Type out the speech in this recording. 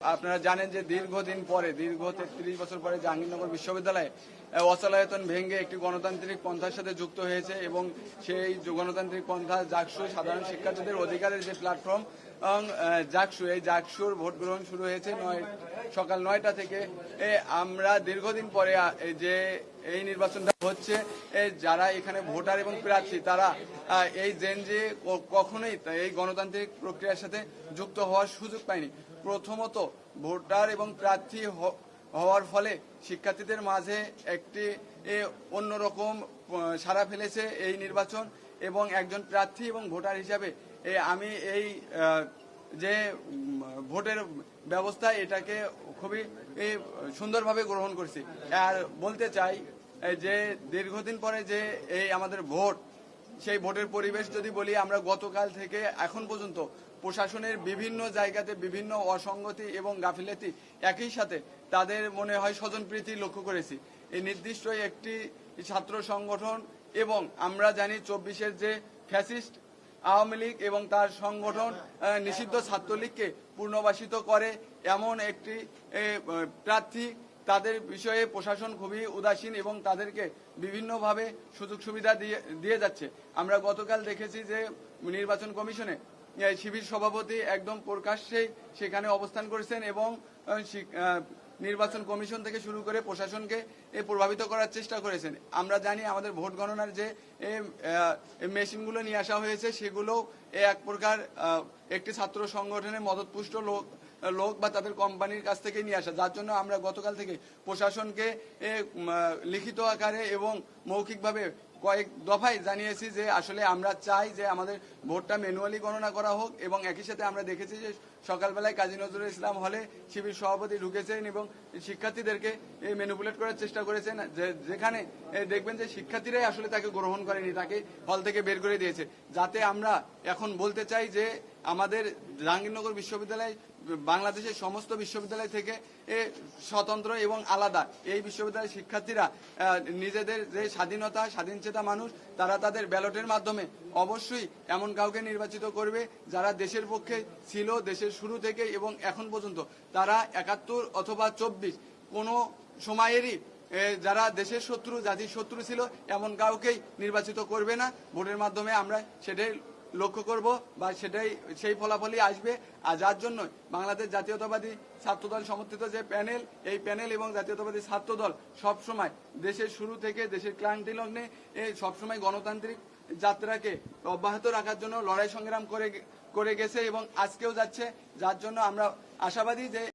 আপনারা জানেন যে দীর্ঘদিন পরে, দীর্ঘ তেত্রিশ বছর পরে জাহাঙ্গীরনগর বিশ্ববিদ্যালয়ে অচলায়তন ভেঙে একটি গণতান্ত্রিক পন্থার সাথে যুক্ত হয়েছে এবং সেই গণতান্ত্রিক পন্থা জাকসু সাধারণ শিক্ষার্থীদের অধিকারের যে প্ল্যাটফর্ম জাকসু এই জাকসুর ভোট গ্রহণ শুরু হয়েছে নয় সকাল নয়টা থেকে। আমরা দীর্ঘদিন পরে যে এই নির্বাচনটা হচ্ছে যারা এখানে ভোটার এবং প্রার্থী, তারা এই জেন যে কখনোই এই গণতান্ত্রিক প্রক্রিয়ার সাথে যুক্ত হওয়ার সুযোগ পায়নি। প্রথমত, ভোটার এবং প্রার্থী হওয়ার ফলে শিক্ষার্থীদের মাঝে একটি অন্যরকম সাড়া ফেলেছে এই নির্বাচন এবং একজন প্রার্থী এবং ভোটার হিসাবে আমি এই যে ভোটের ব্যবস্থা এটাকে খুবই সুন্দরভাবে গ্রহণ করছি। আর বলতে চাই যে, দীর্ঘদিন পরে যে, এই আমাদের ভোট, সেই ভোটের পরিবেশ যদি বলি, আমরা গতকাল থেকে এখন পর্যন্ত প্রশাসনের বিভিন্ন জায়গাতে বিভিন্ন অসঙ্গতি এবং গাফিলতি একই সাথে তাদের মনে হয় স্বজনপ্রীতি লক্ষ্য করেছি। এই নির্দিষ্ট একটি ছাত্র সংগঠন এবং আমরা জানি চব্বিশের যে ফ্যাসিস্ট আওয়ামী লীগ এবং তার সংগঠন নিষিদ্ধ ছাত্রলীগকে পুনর্বাসিত করে। এমন একটি প্রার্থী, তাদের বিষয়ে প্রশাসন খুবই উদাসীন এবং তাদেরকে বিভিন্নভাবে সুযোগ সুবিধা দিয়ে দিয়ে যাচ্ছে। আমরা গতকাল দেখেছি যে, নির্বাচন কমিশনে শিবির সভাপতি একদম প্রকাশ্যেই সেখানে অবস্থান করেছেন এবং নির্বাচন কমিশন থেকে শুরু করে প্রশাসনকে এ প্রভাবিত করার চেষ্টা করেছেন। আমরা জানি আমাদের ভোট গণনার যে মেশিনগুলো নিয়ে আসা হয়েছে, সেগুলো এক প্রকার একটি ছাত্র সংগঠনের মদতপুষ্ট লোক লোক বা তাদের কোম্পানির কাছ থেকে নিয়ে আসা। যার জন্য আমরা গতকাল থেকে প্রশাসনকে লিখিত আকারে এবং মৌখিকভাবে কয়েক দফায় জানিয়েছি যে আসলে আমরা চাই যে আমাদের ভোটটা ম্যানুয়ালি গণনা করা হোক এবং একই সাথে আমরা দেখেছি যে সকালবেলায় কাজী নজরুল ইসলাম হলে শিবির সভাপতি ঢুকেছেন এবং শিক্ষার্থীদেরকে ম্যানুপুলেট করার চেষ্টা করেছেন। যে- যেখানে দেখবেন যে শিক্ষার্থীরাই আসলে তাকে গ্রহণ করেনি, তাকে হল থেকে বের করে দিয়েছে। যাতে আমরা এখন বলতে চাই যে আমাদের জাহাঙ্গীরনগর বিশ্ববিদ্যালয়, বাংলাদেশের সমস্ত বিশ্ববিদ্যালয় থেকে এ স্বতন্ত্র এবং আলাদা এই বিশ্ববিদ্যালয়ের শিক্ষার্থীরা নিজেদের যে স্বাধীনতা, স্বাধীনচেতা মানুষ, তারা তাদের ব্যালটের মাধ্যমে অবশ্যই এমন কাউকে নির্বাচিত করবে, যারা দেশের পক্ষে ছিল, দেশের শুরু থেকে এবং এখন পর্যন্ত, তারা একাত্তর অথবা চব্বিশ, কোনো সময়েরই যারা দেশের শত্রু, জাতির শত্রু ছিল, এমন কাউকেই নির্বাচিত করবে না। ভোটের মাধ্যমে আমরা সেটাই লক্ষ্য করব বা সেটাই, সেই ফলাফলই আসবে। আর যার জন্য বাংলাদেশ জাতীয়তাবাদী ছাত্রদল সমর্থিত যে প্যানেল, এই প্যানেল এবং জাতীয়তাবাদী ছাত্রদল সবসময় দেশের শুরু থেকে দেশের ক্লান্তি লগ্নে সবসময় গণতান্ত্রিক যাত্রাকে অব্যাহত রাখার জন্য লড়াই সংগ্রাম করে করে গেছে এবং আজকেও যাচ্ছে। যার জন্য আমরা আশাবাদী যে